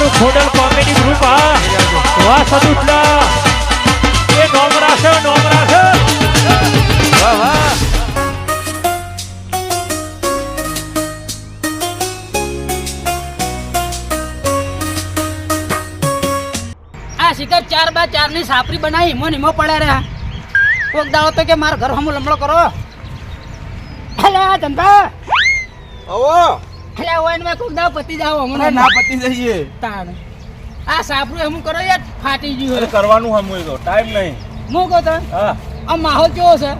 અમારું Khodal comedy group આ વાહ સદુટલા એ નોમરા છે નોમરા છે વાહ વાહ. આ શિખર ચાર બાય ચારની સાપરી બનાવી હિમો નિમો પડ્યા રહ્યા. કોક દાડો તો કે મારા ઘર હમું લમડો કરો. હલે આ ધંધા. આવો. હેલે ઓન મેં કોક દાડો પતી જાવ હમણાં ના પતી જઈએ. તાણ. આ સાપરું હમું કરો યાર ફાટી ગયું કરવાનું હમ હોય તો ટાઈમ નહીં. હું કહો તો હા. આ માહોલ કેવો છે?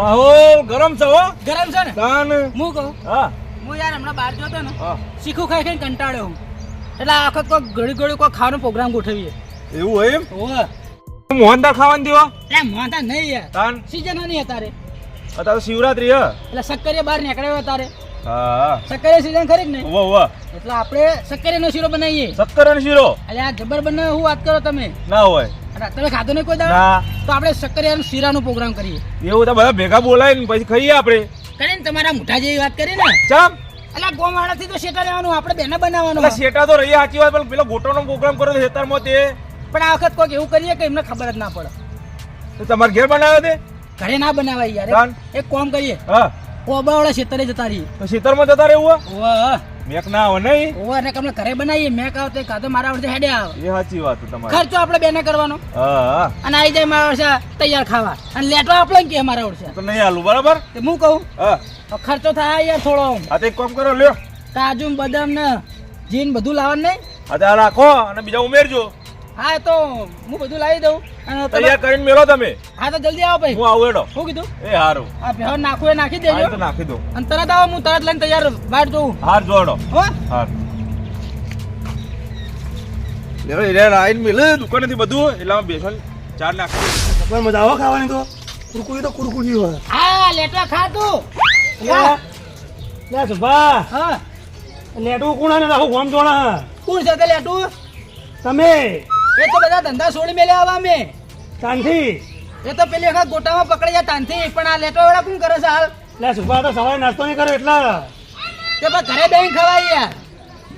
માહોલ ગરમ છે હો. ગરમ છે ને? તાણ. હું કહું? હા. હું યાર હમણાં બહાર જોતો ને શીખું ખાઈ ખાઈને કંટાળ્યો હું. એટલે આ વખત કોઈ ઘડી ઘડી કોઈ ખાવાનો પ્રોગ્રામ ગોઠવીએ. એવું હોય એમ? ઓવે મોહનદાર ખાવાનું દેવા? એ મોટા નહીં યાર. તાણ. સીઝન નહીં અત્યારે. અત્યારે શિવરાત્રી હે. એટલે સક્કરિયા બહાર નીકળ્યો અત્યારે. હા. સક્કરે સીઝન ખરી ઉવા ઉવા. એટલે આપણે સક્કરિયાનો શીરો બનાવીએ. શક્કર શીરો? એટલે આ જબર બને હું વાત કરો તમે? ના હોય. તમે ખાધો નહીં કોઈ દાડો? તો આપણે સક્કરિયાનો શીરાનો પ્રોગ્રામ કરીએ. એવું તો બધા ભેગા બોલાય ને પછી ખાઈએ આપણે. કરીને તમારા મુઠા જેવી વાત કરી ને? ચમ? એટલે ગોમાળાથી તો શેટા લેવાનું આપણે બેને બનાવવાનું શેટા તો રહી સાચી વાત પણ પેલો ગોટોનો પ્રોગ્રામ કરો ખેતરમાં તે. પણ આ વખત કોઈક એવું કરીએ કે એમને ખબર જ ના પડે. તો તમારે ઘેર બનાવ્યો તે? ઘરે ના બનાવાય યાર. એક કોમ કરીએ. હા. કોબાવાળા ખેતરે જતા રહી. ખેતરમાં જતા રહેવું? ઓવા મેક ના આવે નહીં. ઓવા ને કમને ઘરે બનાવીએ મેં કહો કાતો મારા વર્ષે હેડે આવે. એ સાચી વાત તમારી. ખર્ચો આપણે બેને કરવાનો. હા. અને આવી જાય મારા વર્ષે તૈયાર ખાવા. અને લેટો આપણે કે મારા વર્ષે તો નહીં આલું બરાબર? તે હું કહું? હા. તો ખર્ચો થાય યાર થોડો આ તો એક કામ કરો લ્યો. કાજુ બદામ ને જીન બધું લાવવાનું નહીં. આ તો આ રાખો અને બીજા ઉમેરજો. હા એ તો હું બધું લાવી દઉં. અને તૈયાર કરીને મેળો તમે. હા તો જલ્દી આવો ભાઈ. હું આવું એડો શું કીધું? એ હારું. આ ભેળ નાખું એ નાખી દેજો. તો નાખી દઉં. અને તરત આવો હું તરત લઈને તૈયાર બહાર જોઉં. હાર જોડો હો? હાર. લેવો એટલે આઈને દુકાન દુકાનેથી બધું એટલે બેસન ચાર નાખી પણ મજા આવે ખાવાની તો? કુરકુરી તો કુરકુરી હોય. હા લેટવા ખા તું. લે સુભા હા. લેટું કોણ ને રાખો? ગોમ જોણા કોણ છે તે લેટું? તમે. એ તો બધા ધંધા છોડી મેલે આવા મે તાંથી એ તો પેલી વખત ગોટામાં પકડી જાય તાનથી. પણ આ લેટો વાળા કોણ કરે છે હાલ? લે સુભા તો સવારે નાસ્તો નહીં કર્યો એટલા. તે પણ ઘરે બેન ખવાય યાર.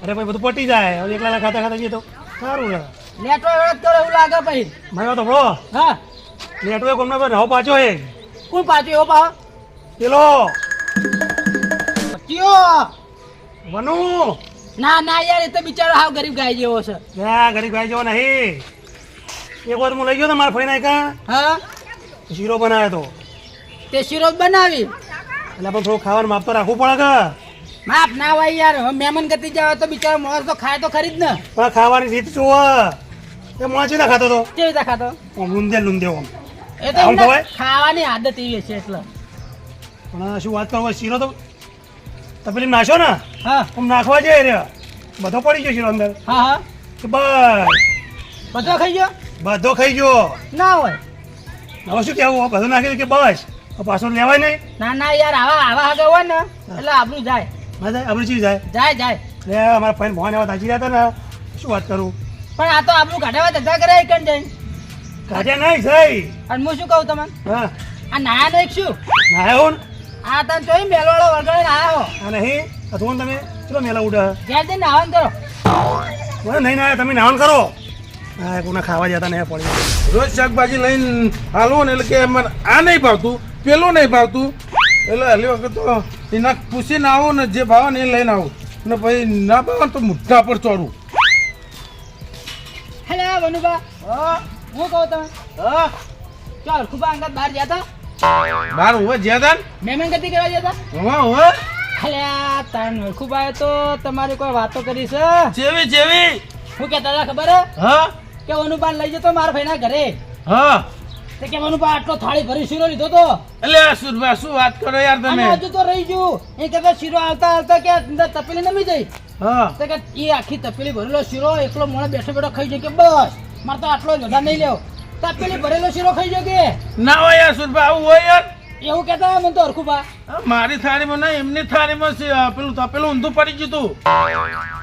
અરે ભાઈ બધું પટી જાય. હવે એકલા ખાતા ખાતા જઈએ તો સારું લે લેટો વાળા કરો એવું લાગે પછી. મારો તો બરો હા. લેટો કોમને પર રહો પાછો હે કોણ પાછો એવો પાવ પેલો. કયો? વનુ ના ના યાર એ તો બિચારો હાવ ગરીબ ગાય જેવો છે. ના ગરીબ ગાય જેવો નહીં. એક વાર હું લઈ ગયો તો મારા ફઈને કા હા? શીરો બનાવ્યો તો તે શીરો જ બનાવી. એટલે પણ થોડું ખાવાનું માપ તો રાખવું પડે કે? માપ ના હોય યાર હવે મહેમાન ગતિ જાવ તો બિચારો મોર તો ખાય તો ખરી જ ને. પણ ખાવાની રીત શું એ મોં ના ખાતો તો કેવી રીતે ખાતો? લુંદે લુંદે આમ એ તો? ખાવાની આદત એવી છે એટલે. પણ શું વાત કરો શીરો તો તપેલી નાશો ને? હા. હું નાખવા જઈ રહ્યો. બધો પડી ગયો શીરો અંદર. હા હા. કે બસ. બધો ખાઈ ગયો? બધો ખાઈ ગયો. ના હોય. હવે શું કેવું બધું નાખી કે બસ. પાછો લેવાય નહીં. ના ના યાર આવા આવા આગળ હોય ને એટલે આપણું જાય. બધા જાય ચીજ જાય. જાય જાય. લે અમારા ફાઈન ભવાન એવા તાજી રહ્યા ને શું વાત કરું? પણ આ તો આપણું ઘટાવા ધંધા કરે કણ જઈને કાઢ્યા નહીં જઈ અને હું શું કહું તમને? હા. આ નાયા નો એક શું? નાયા ને? આ તને જોઈ મેલવાળો વળગાડીને આયો. આ નહીં તમે ચલો મેલા ઉડા. ઘેર જઈને નાવાનું કરો. બોલે નહીં ના તમે નાવન કરો. હા કોને ખાવા જતા નહીં પડી. રોજ શાકભાજી લઈને હાલો ને એટલે કે આ નહીં ભાવતું પેલું નહીં ભાવતું. એટલે હલી વખત તો એના પૂછીને આવું ને જે ભાવે ને એ લઈને આવું. ને પછી ના ભાવે તો મુઠ્ઠા પર ચડું હેલો વનુભા. હું. કહું તમે ચાલ ખૂબ અંગત બહાર હતા? બાર હોવે જ્યાં તા મહેમાન ગતિ કરવા ગયા હતા હોવે હોવે. અલે આ તાન ખુબાએ તો તમારી કોઈ વાતો કરી છે? જેવી જેવી. હું કહેતા હતા ખબર હે? કે અનુપાન લઈ જતો મારા ભાઈના ઘરે. હા. તે કે અનુપા આટલો થાળી ભરી શીરો લીધો તો? એટલે સુરભા શું વાત કરો યાર તમે? હજુ તો રહી ગયું. એ કે શીરો આવતા આવતા કે અંદર તપેલી નમી જઈ હા. તે કે એ આખી તપેલી ભરેલો શીરો એકલો મોણે બેઠો બેઠો ખાઈ જાય કે બસ. મારે તો આટલો જ નહીં લેવો. તપેલી ભરેલો શીરો ખાઈ જો કે? ના હોય યાર સુરભા આવું હોય યાર. એવું કહેતા હોય મને તો હરખુભા બા. મારી થાળીમાં ના એમની થાળીમાં છે, પેલું તપેલું ઊંધું પડી ગયું તું.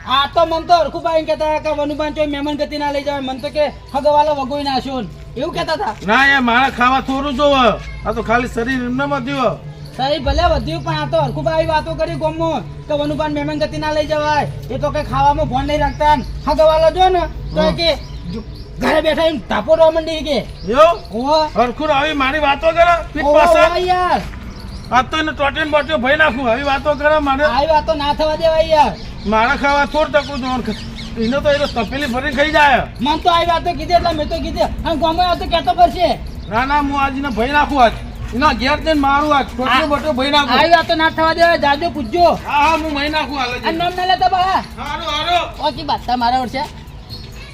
હા તો મન તો હરખુભા એમ કહેતા કે વનુબાન ચોય મહેમાન ગતિ ના લઈ જાય મન તો કે હગવાલો વગોઈ નાખ્યો. એવું કહેતા હતા. ના યાર મારા ખાવા થોડું જો આ તો ખાલી શરીર એમને માં દ્યો સહી ભલે વધ્યું પણ આ તો હરખુભાઈ વાતો કરી ગોમમાં કે વનુબાન મહેમાન ગતિ ના લઈ જવાય. એ તો કઈ ખાવામાં ફોન નહીં રાખતા હગવાલો જો ને તો કે ઘરે બેઠા એમ ટાપો રવા મંડી કે? યો આવી મારી વાતો કરે પીઠ પાછળ. યાર. આ તો એને ટોટીન બોટીઓ ભરી નાખું આવી વાતો કરે મારે. આવી વાતો ના થવા દેવાય યાર. મારા ખાવા થોડ ટકું જોવાનું એને તો એનો તપેલી ભરીને ખાઈ જાય. મન તો આવી વાતો કીધી એટલે મેં તો કીધી અને ગામે આ તો કહેતો પડશે ના ના હું આજને ભરી નાખું આજ. ના ઘેર જઈને મારું આજ ટોટીન બોટીઓ ભરી નાખું. આવી વાતો ના થવા દેવાય જાજો પૂછજો. હા હા હું મહી નાખું હાલ આ નામ ના લેતા બા. સારું હારું. ઓછી વાત મારા વર્ષે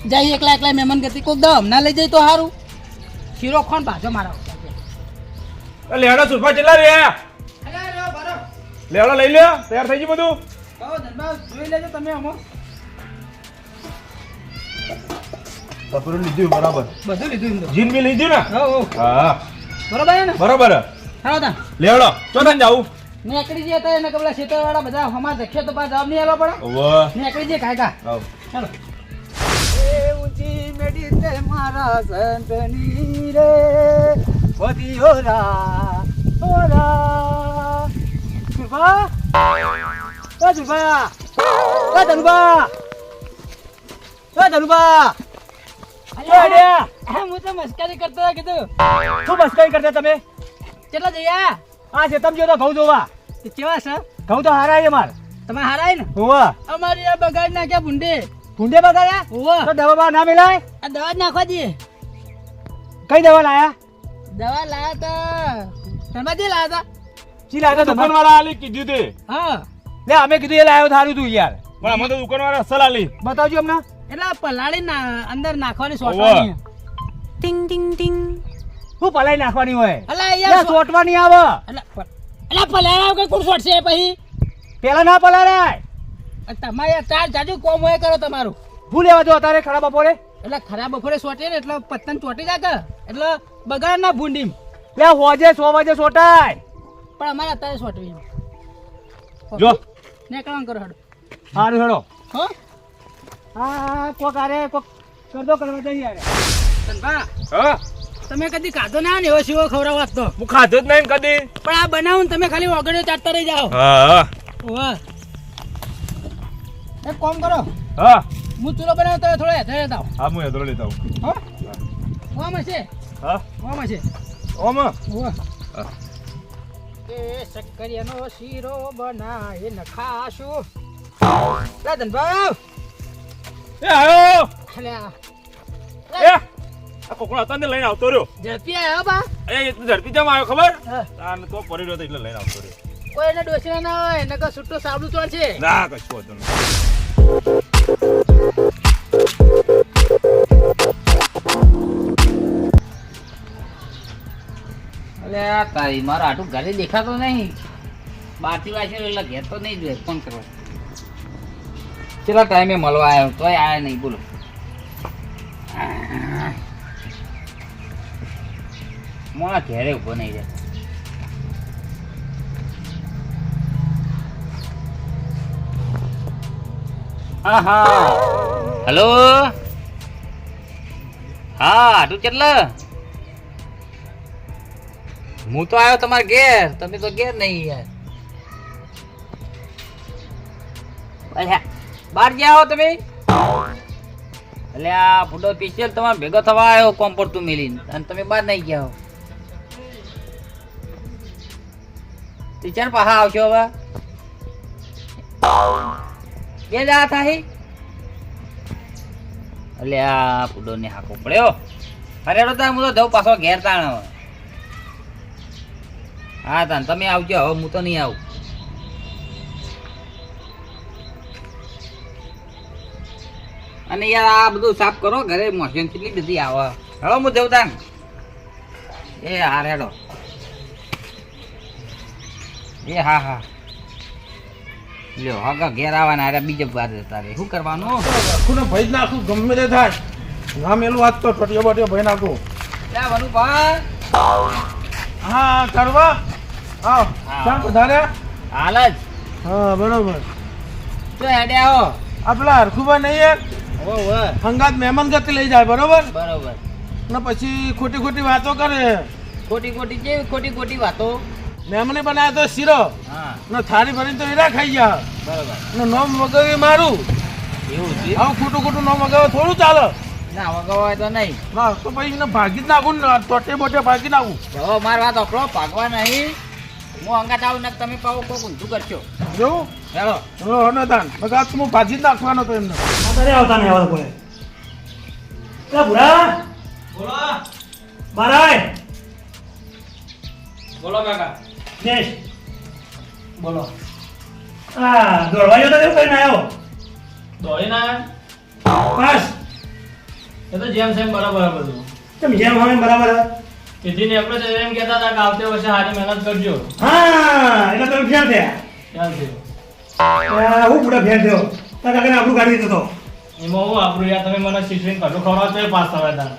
જઈ એકલા એકલા મહેમાન ગતિ કોક દમ ના લઈ જાય તો સારું. શીરો ખોન ભાજો મારા લેડો લેવડો સુરફા ચેલા રે લેવડો લઈ લ્યો તૈયાર થઈ ગયું બધું? જોઈ લેજો તમે અમો કપડું લીધું બરાબર. બધું લીધું જીન બી લીધું ને? હો, હો. હા. બરોબર ને? બરોબર. તા. લેવડો જાવું? નેકડી જે હતા એને કબલા શેતરવાળા બધા હમા દેખ્યો તો પાછા જવાબ નહીં આલવા પડે? ઓવ નેકડી જે કાયકા ચાલો એ ઊંચી મેડી તે મારા સંતની રે. બધી ઓરા ઓરા ધુરબા ઓ ધુરબા ઓ ધનુબા ઓ ધનુબા હું તો મસ્કરી કરતો કીધું. શું મસ્કરી કરતા તમે? કેટલા જયા? આ છે તમે જો તો ઘઉં જોવા. કેવા છે? ઘઉં તો હારા છે માર. તમે હારાય ને? હોવા. અમારી આ બગાડ નાખ્યા ભૂંડે? ભૂંડે બગાડ્યા? હોવા તો દવા બા ના મિલાય? આ દવા જ નાખવા દઈએ. કઈ દવા લાયા? દવા લાયા તો તમે જે લાયા હતા? ચી લાયા દુકાન વાળા આલી કીધું તે. હા. લે અમે કીધું એ લાયો થારું તું યાર. પણ અમે તો દુકાન વાળા અસલ આલી. બતાવજો અમને. એટલે પલાળી ના અંદર નાખવાની. સોટવાની. શું પલાઈ નાખવાની હોય? અલા યાર સોટવાની આવે. અલા પલાળા વગર કોણ સોટશે પછી? પેલા ના પલાળાય. તમારે ચાર જાજુ કોમ હોય કરો તમારું. ભૂલ લેવા જો અત્યારે ખરાબ બપોરે? એટલે ખરાબ બપોરે સોટે ને એટલે પતંગ ચોટી જાય એટલે બગાડ ના ભૂંડી લે હોજે સો વાજે સોટાય. પણ અમારે અત્યારે સોટવી જો. કામ કરો હડો. હારું હેડો. હો? હા કોક આરે કોક કરદો કરવા જઈ યાર ધનભા, હા? તમે કદી ખાધો ના ને એવો શિવો ખવડાવવા તો? હું ખાધો જ નહીં કદી. પણ આ બનાવું ને તમે ખાલી ઓગણ્યો ચાટતા રહી જાઓ. હા વાહ એક કામ કરો. હા. હું ચૂલો બનાવતો થોડો હેઠળ રહેતા હા હું હેદરો લેતા હું હા? ઓમાં છે હા. ઓમાં છે ઓમ. હા. કે શક્કરિયાનો શીરો બનાય ન ખાશું. લે ધનભાઈ. એ આયો. અલે આ કોકડા આ કોકણો હતો ને લઈને આવતો રહ્યો. ઝડપી આવ્યો બા. એ ઝડપી જમ આવ્યો ખબર? હા. તાન તો પડી રહ્યો તો એટલે લઈને આવતો રહ્યો. કોઈ એને ડોસી ના હોય નકર છૂટો સાબડું તો છે. ના કશું હતું અલે આ તારી મારા આટું ઘરે દેખાતો નહીં. બારથી વાસી એટલે ઘેર તો નહીં જોઈએ ફોન કરવા. કેટલા ટાઈમે મળવા આવ્યો? તોય આયા નહીં બોલો. મોણા ઘેરે ઊભો નહીં રહે. હા હા આટું કેટલા? હું તો આવ્યો તમારા ઘેર. તમે તો ઘેર નહીં યાર. બહાર ગયા તમે? એટલે આ ફૂડો સ્પેશિયલ તમારે ભેગો થવા આવ્યો કોમ પર તું અને તમે બહાર નહીં ગયા હો. ટીચર આવશો હવે. થાય અલ્યા ફૂડો ને હાકો પડ્યો. અરે તાર હું તો પાછો ઘેર તાણ હા તાન તમે આવજો. હવે હું તો નહીં આવું. અને યાર આ બધું સાફ કરો, ઘરે મોશન કેટલી બધી આવે. હેડો હું જવતા એ હા હેડો એ હા હા. લ્યો હા ઘેર આવવાના અરે બીજે બાર જતા રે શું કરવાનું? ને ભરી જ નાખું ગમે તે થાય. ના મેલું વાત તો ટોટીઓ બોટીઓ ભઈ નાખું. લે વનુભા હા કરવા આવ. ચાલ વધારે. હાલ જ. હા બરોબર. તો હેડે આવો. આપલા હરખું હરખુભાઈ નહીં યાર હો હો. હંગાત મહેમાન ગતિ લઈ જાય બરોબર? બરોબર. ને પછી ખોટી ખોટી વાતો કરે. ખોટી ખોટી કેવી ખોટી ખોટી વાતો. મેમને બનાવ્યો તો શીરો. હા. ને થાળી ભરીને તો હીરા ખાઈ ગયા. બરાબર. ને નોમ વગાવી મારું. એવું છે? આવું ખોટું ખોટું નોમ વગાવે થોડું ચાલે. ના વગાવાય તો નહીં. ના તો પછી એને ભાગી જ નાખું ને ટોટે બોટે ભાગી નાખું. હવે મારી વાત આપણો ભાગવા નહીં. હું અંગાત આવું ને તમે કહો કોક ઊંધું કરશો. જોવું ચાલો હો ને તાન બગાત હું ભાજી જ નાખવાનો તો એમને. અરે આવતા નહીં આવતા કોઈ એટલે ભૂરા? બોલો. બારાય. બોલો કાકા. દેશ બોલો. આ દોડવા જતો એવું કરીને આવ્યો? દોડીને બસ. એ તો જેમ સેમ બરાબર બધું તમે જેમ હોય બરાબર. કીધી ને આપણે એમ કહેતા હતા કે આવતે વર્ષે સારી મહેનત કરજો. હા એટલે તમે ફેર થયા. ખ્યાલ થયો હું પૂરા ફેર થયો. તારા કાકાને આપણું કાઢી દીધો એમાં હું આપણું યાર તમે મને શીખવીને કશું ખવડાવો તો પાસ થવા હતા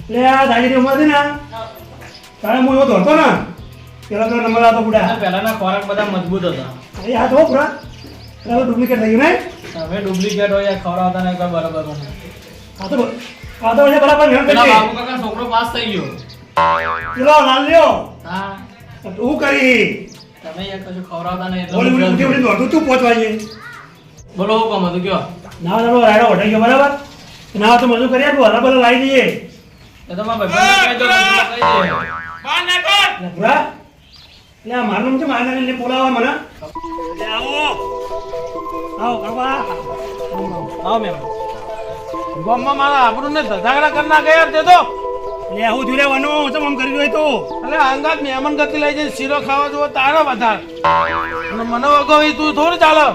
એટલે આ દાદીની ઉંમર હતી ને? તારે હું એવો દોડતો ને? પેલા તો નંબર આવતો બુડા. પહેલાના ખોરાક બધા મજબૂત હતા. એ આ તો પૂરા. પેલા ડુપ્લિકેટ થઈ ગયું ને તમે ડુપ્લિકેટ હોય ખવડાવતા ને કોઈ બરાબર આ તો આ તો એટલે બરાબર મહેનત પેલા બાબુ કાકા છોકરો પાસ થઈ ગયો. પેલો લાલ લ્યો. હા. તું કરી? તમે યાર કશું ખવડાવતા ને એટલે બોલી બોલી બોલી એટલે તું પહોંચવા જઈએ બોલો હું કમ હતું કયો. ના ના રાયડો વટાઈ ગયો બરાબર? ના તો મજૂર કરી આપું ભલા લાવી દઈએ. એ તો મારા ભાઈ કહી દો કહી દે આ મારું નામ છે મારા નામ એટલે મને. લે આવો. આવો કરવા. આવો મેમ. ગામમાં મારા આપણું ને ધધાગડા કરી નાખે યાર તે તો. લે આવું જોઈ વનો ચમ આમ કરી રહ્યો તો? અરે અંગાત મહેમાન ગતિ લઈ જઈને શીરો ખાવા જો તારો બધા અને મને વગાવી તું થોડું ચાલે.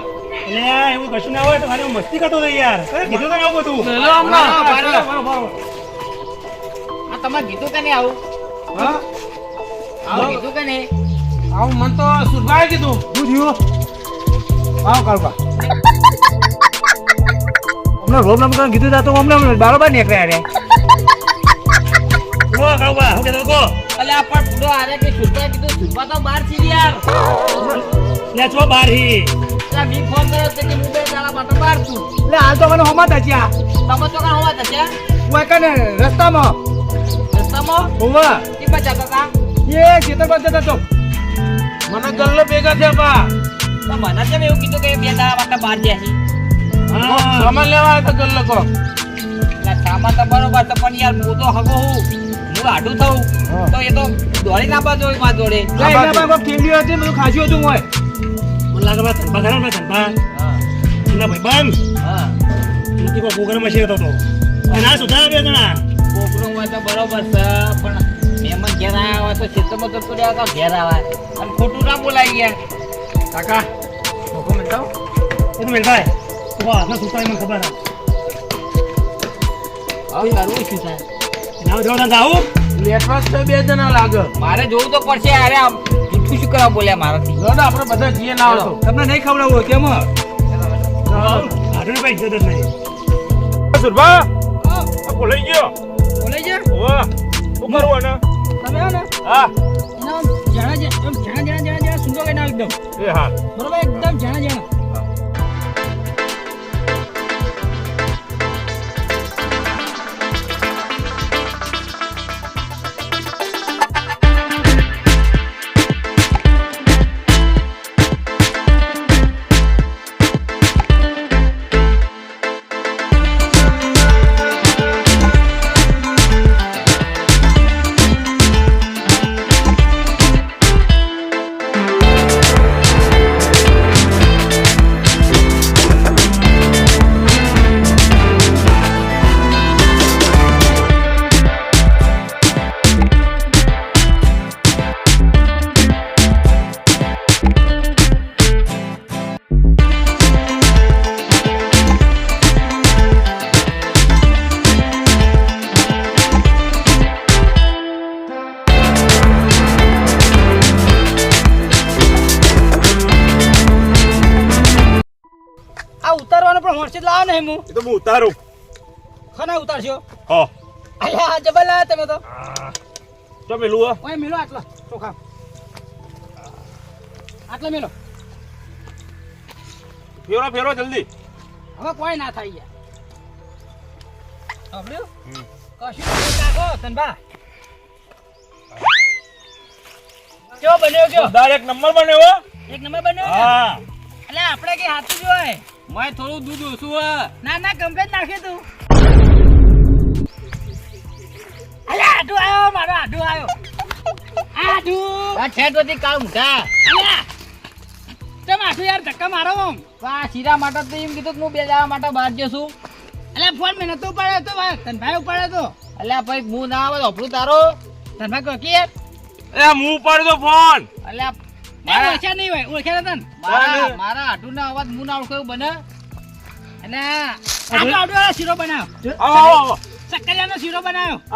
લે એવું કશું ના હોય તો ખાલી હું મસ્તી કરતો હતો યાર. અરે કીધું તો ને આવું બધું. લે હમણાં. આ તમારે કીધું કે નહીં આવું? હા? આવું કીધું કે નહીં? આવું મન તો સુરભાઈ કીધું. શું થયું? આવ કાળબા અમને રોમ નામ કીધું તા તો હમણાં બરાબર નીકળ્યા રે. ઓ કાકા હું કહેતો કો અલે આ પણ પૂરો આરે કે સુરભાઈ કીધું સુરભા તો બહાર છે યાર. લે છો બાર હી. એટલે મી ફોન કર્યો તો કે બે દાડા માટે બહાર છું. એટલે હાલ તો મને હમત હચ્યા તમે તો કાં હોવા થશે હું કને રસ્તામાં. રસ્તામાં? હોવા એ ખેતર પર જતો મને ગલ્લો ભેગા થયા બા. તો મને કેમ એવું કીધું કે બે દાડા માટે બહાર જાય છે? સામાન લેવા આવ્યો તો ગલ્લો કો સામાન તો બરોબર તો પણ યાર હું તો હગો હું હું આડું થઉં. તો એ તો દોડી ના બાજુ હોયમાં જોડે પાસે હતી બધું ખાસ્યું હતું હોય મને લાગે મારા ધનબા ખરા મારા ધનબા હા. એના ભાઈ બંધ. હા. એની કોઈ પ્રોગ્રામ છે તો તો ના આ સુધા બે જણા કોકરું હોય તો બરોબર છે પણ ઘેર આવ્યા હોય તો ખેતરમાં તો પડ્યા તો ઘેર આવે. અને ખોટું ના બોલાય ગયા કાકા મોકો મિલતા એ તો મેલભાઈ તું હાથમાં સુતા મને ખબર આવે આવ તારું શું થાય? નાવ જોડા જાવું નેટવર્ક તો બે જણા લાગે. મારે જોવું તો પડશે અરે આમ જૂઠું શું કરવા બોલ્યા મારાથી? લડ આપણે બધા જઈએ ના આવતો. તમને નહીં ખવડાવવું કેમ? ભાઈ ઇજ્જત નહીં. સુરભા? આ બોલાઈ ગયો. બોલાઈ જા ઓવા શું કરવું આને? તમે ને? હા. એના જાણા જાણા જાણા જાણા જાણા સુંદર કરી નાખો એકદમ. એ હા. બરોબર? એકદમ જાણા જાણા ઉતારું. ખના ઉતારશો? હા. અલ્યા જબર લાયા તમે તો. તો મેલું હો. ઓય મેલો આટલા. ચોખા. આટલા મેલો. ફેરો ફેરો જલ્દી. હવે કોઈ ના થાય યાર. સાંભળ્યું? કશું કાકો તનબા કેવો બન્યો કયો? જોરદાર એક નંબર બન્યો એક નંબર બન્યો? હા. એટલે આપણે કે હાથું જોય મોય થોડું દૂધ ઓછું હોય. ના ના કમ્પ્લેન નાખે તું. અલે આડું આવ્યો મારો આડું આવ્યો. આડું. આ ઠેઠ વધી કાળ મુઠા. તે તમે આડું યાર ધક્કા મારો આમ આ શીરા માટે તો એમ કીધું કે હું બે જવા માટે બહાર જશું અલ્યા ફોન મેં નતો ઉપાડ્યો તો ભાઈ તનભાઈ ઉપાડ્યો તો. અલ્યા ભાઈ હું ના આવે તો તારો. તનભાઈ કહો કે યાર? એ હું ઉપાડી દો ફોન. અલ્યા એ મારા ઓછા નહીં હોય ઓળખ્યા નતા ને? મારા મારા ના અવાજ હું ના ઓળખો એવું બને. અને આડું આડું વાળો શીરો બનાવ્યો આવો આવો સક્કરિયાનો શીરો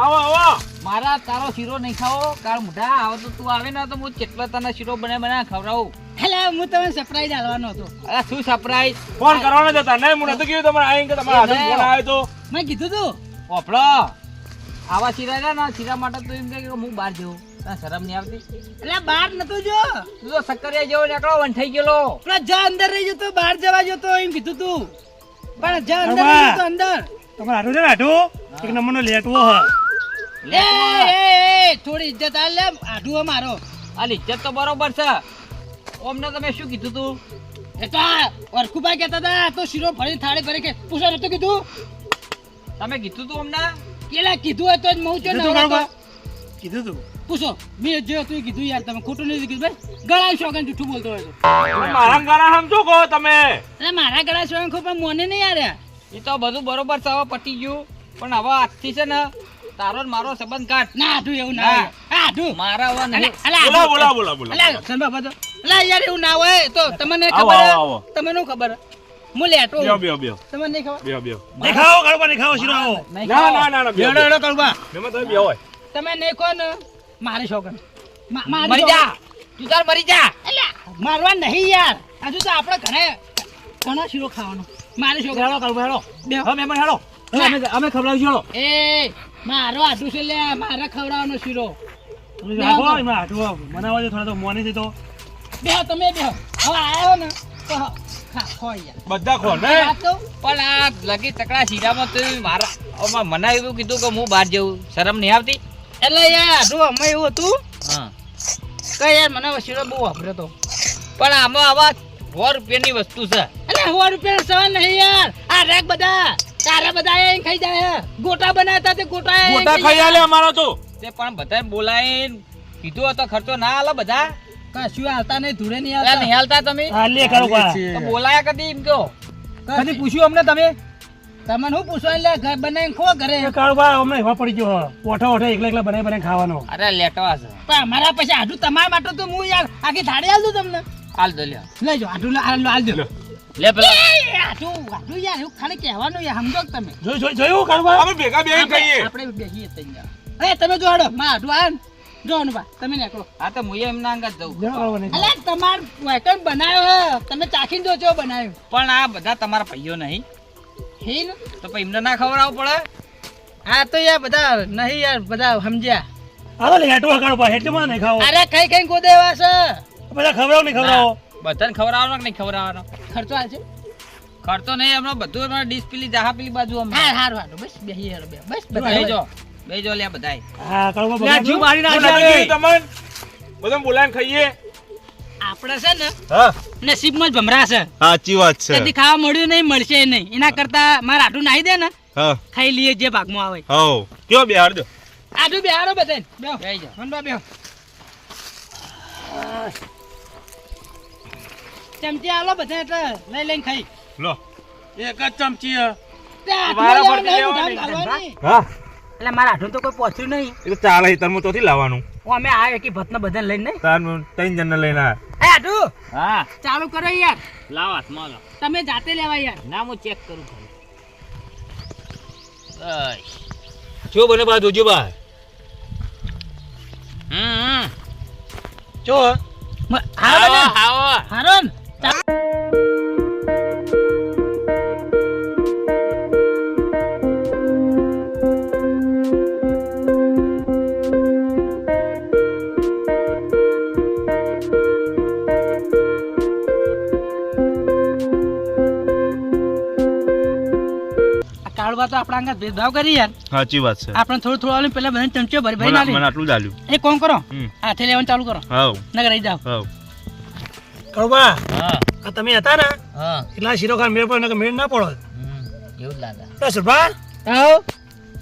આવો આવો. મારા તારો શીરો નહીં ખાવો કાળ મોઢા આવો તો તું આવે ને તો હું કેટલો તને શીરો બને બના ખવડાવું. એટલે હું તમને સરપ્રાઈઝ આલવાનો હતો. અરે શું સરપ્રાઈઝ ફોન કરવાનો જ હતા. નહીં હું નતું કીધું તમારે આવીને કે તમારા હાથમાં ફોન આવ્યો તો. મેં કીધું તું. ઓપડો આવા શીરા ને શીરા માટે તો એમ કહે કે હું બહાર જઉં. શરમ નહીં આવતી. એટલે બહાર નતો જો. તું તો સક્કરિયા જેવો નીકળો વંઠાઈ ગયેલો. પેલા જા અંદર રહી જતો બહાર જવા જતો એમ કીધું તું. પણ જા અંદર. રહી જતો અંદર. તમારે આટું છે ને આટું એક નંબરનો લેટવો હ. એ એ, એ, થોડી ઇજ્જત આ લે આઢું હે મારો. આ ઇજ્જત તો બરોબર છે. ઓમને તમે શું કીધું તું? એ તો વરખુભાઈ કહેતા હતા તો શીરો ભરી થાળી ભરી કે પૂછો નતું કીધું? તમે કીધું તું અમને? કેલા કીધું હતું તો જ મઉં છે ને કીધું તું? પૂછો. મેં જે તું કીધું યાર. તમે ખોટું નથી કીધું. ભાઈ ગળા શોખન જૂઠું બોલતો હોય તો. મારા ગળા સમજો કહો તમે? એટલે મારા ગળા શોખન ખો પણ મને નહીં યાર એ તો બધું બરોબર છે હવે પટી ગયું. પણ હવે આજથી છે ને તારો મારો સંબંધ કાઢ. ના આઢું એવું ના ના. હોય આઢું મારા હવે નહીં. અલા, બોલા બોલા બોલા બોલા અલા, સંભા બધો. અલા, યાર એવું ના હોય. તો તમને ખબર. તમને શું ખબર હું લેટો તમને નહીં ખબર? દેખાવો કરવા દેખાવો શીરો આવો. નહીં ના. ના ના ના હેડો બેહો. હેડો કરુબા એમાં તમે બેહો હોય. તમે નહીં કહો ને મારી શોખન મારી જા. તું તાર મરી જા. અલ્યા, મારવા નહીં યાર. હજુ તો આપણે ઘરે ઘણો શીરો ખાવાનો. મારી શોખન હેડો કરવું હેડો બે. હવે મહેમાન હેડો અમે અમે ખવડાવીશું હેડો એ મારો આટું છે લે મારે ખવડાવવાનો શીરો. મને આવજો થોડા તો મોની થી તો. બેહો તમે બેહો હવે આવ્યો ને તો બધા ને? પણ આ લગી તકડા શીરામાં તો મારા મનાવી મને એવું કીધું કે હું બહાર જવું શરમ નહીં આવતી? એટલે યાર જો અમે એવું હતું હા. કે યાર મને શીરો બહુ વાપર્યો તો. પણ આમાં આવા સો રૂપિયાની વસ્તુ છે. અરે સો રૂપિયા સવાલ નહીં યાર. આ રેક બધા. તારા બધા અહીં ખાઈ જાય. ગોટા બનાવતા તે ગોટા ગોટા ખાઈ આલે અમારો તો. તે પણ બધા બોલાઈને કીધું હતો ખર્ચો ના આલો બધા. કશું હાલતા નહીં ધૂળે નહીં હાલતા. નહીં હાલતા તમે? હા લે બોલાયા કદી એમ કહો. કદી પૂછ્યું અમને તમે? તમને શું પૂછવા લે ઘર બનાવીને ખો ઘરે. એ કાળુબા અમને એવા પડી ગયો હ. ઓઠો ઓઠો એકલા એકલા બનાવી બનાવી ખાવાનો. અરે લેટવા છે. પણ અમારા પછી આટલું તમારા માટે તો હું યાર આખી થાળી આલું તમને. હાલ દો લ્યો. લઈ જો આટલું આટલું આલ દો લે પેલા. આટલું આટલું યાર એવું ખાલી કહેવાનું યાર સમજો તમે. જોઈ જોઈ જોયું કાળુબા અમે ભેગા બેહીને ખાઈએ આપણે બેસીએ તૈયાર. અરે તમે જો આડો માં આટલું આવ જો અનુભા તમે નીકળો. આ તો હું એમના અંગત અલે તમાર વેકન બનાવ્યો તમે ચાખીને જો ચો બનાવ્યો પણ આ બધા તમારા ભાઈઓ નહીં. હે તો પછી એમને ના ખવડાવવું પડે? આ તો યાર બધા નહીં યાર બધા સમજ્યા. આ તો લેટવો કાળુબા એટલે મને નહીં ખાવો. અરે કઈ કઈ ગોદે એવા છે? બધા ખવડાવો નહીં ખવડાવો? બધાને ખવડાવવાનો કે નહીં ખવડાવવાનો? ખર્ચો આ છે? ખર્ચો નહીં હમણાં બધું હમણાં ડીશ પેલી જાહા પેલી બાજુ અમે હા હાર હાર બસ બેહી યાર બે બસ બે બધા જો બે જો લ્યા બધાય. હા કળવા લે, જીવ બગાડજો. મારી નાખે તમને બધા બોલાવીને ખાઈએ. આપણે છે ને હા. નસીબમાં જ ભમરા છે. સાચી વાત કદી ખાવા મળ્યું નહીં મળશે નહીં. એના કરતા મારા આટલું નાહી દે ને ખાઈ લઈએ જે ભાગમાં આવે. હો કયો બેહાર દો આટલું બેહારો બધા બેહો. બેહી જાઓ. મનબા બેહો. ચમચી આલો બધા એટલે લઈ લઈને ખાઈ. લો. એક જ ચમચી એટલે મારા આઠું તો કોઈ પહોંચ્યું નહીં. એટલે ચાલે હિતરમાં ચોથી લાવવાનું. અમે આ એકી ભતને બધાને લઈને નહીં? તાર ત્રણ જણ લઈને આ. એ આઠું હા. ચાલુ કરો યાર. લાવ હાથમાં લાવ તમે જાતે લેવા યાર. ના હું ચેક કરું ભાઈ જો બને બા જોજો બા. હમ હમ. જો હારો આવો હારો તો આપણા અંગત ભેદભાવ કરી યાર. સાચી વાત છે. આપણે થોડું થોડું આલું પેલા બધાને ચમચો ભરી ભરી નાખી. મને આટલું જ આલ્યું. એક કોમ કરો. હાથે લેવાનું ચાલુ કરો. હાવ નગર રહી જાવ હાવ કળવા હા. તમે હતા ને? હા. એટલા શીરો ખાન મેળ પડે મેળ ના પડો. એવું લાગે. તો સુરભા આવો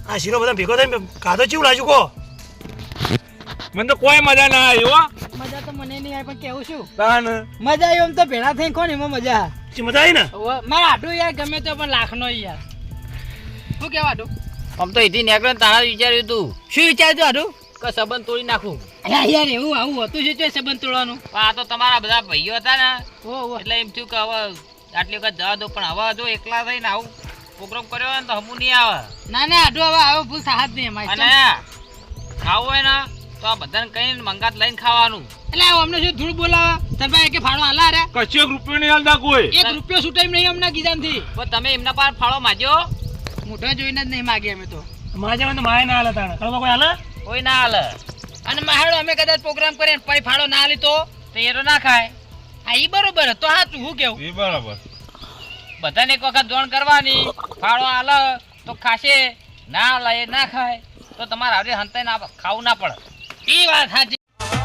આ શીરો બધા ભેગો થઈને કાધો ચીવું લાજુ કહો? મને તો કોઈ મજા ના આવી હો. મજા તો મને નહીં આવી પણ કેવું શું તાન. મજા આવી એમ તો ભેળા થઈને કોણ એમાં મજા. મજા આવી ને? હવે મારા આટલું યાર ગમે તો પણ લાખનો યાર. શું કહેવા આટું આમ તો એથી નીકળે તારા વિચાર્યું તું. શું વિચાર્યું આટું કે સંબંધ તોડી નાખું. યાર એવું આવું હતું છે ચોય સંબંધ તોડવાનું. આ તો તમારા બધા ભાઈઓ હતા ને. ઓ ઓ. એટલે એમ થયું કે હવે આટલી વખત જવા દો પણ હવે જો એકલા થઈને આવું પ્રોગ્રામ કર્યો હોય ને તો હમું નહીં આવે. ના ના આટું હવે આવો ભૂલ સાહસ નહીં અમારી અને ખાવું હોય ને તો આ બધાને કઈ મંગાત લઈને ખાવાનું. એટલે અમને શું ધૂળ બોલાવા? તમે કે ફાળો હાલા રે? કશું એક રૂપિયો નહીં હાલતા કોઈ એક રૂપિયો સુટાઈ નહીં અમને કીધા પણ તમે એમના પાસે ફાળો માગ્યો. મોઢો જોઈને જ નહીં માગીએ અમે તો. માજે તો માય ના હાલે તાણે. કળવા કોઈ હાલે? કોઈ ના હાલે. અને માહેડો અમે કદાચ પ્રોગ્રામ કરીએ ને પછી ફાળો ના આલી તો? એ તો ના ખાય. હા ઈ બરોબર તો હા તું હું કેવું? એ બરાબર. બધાને એક વખત જોણ કરવાની ફાળો હાલે તો ખાશે. ના લાય એ ના ખાય. તો તમારે આવડે હંતાઈ ના ખાવું ના પડે. એ વાત સાચી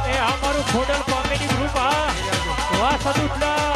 એ અમારું ખોડલ કોમેડી ગ્રુપ હા. વાહ સદુટલા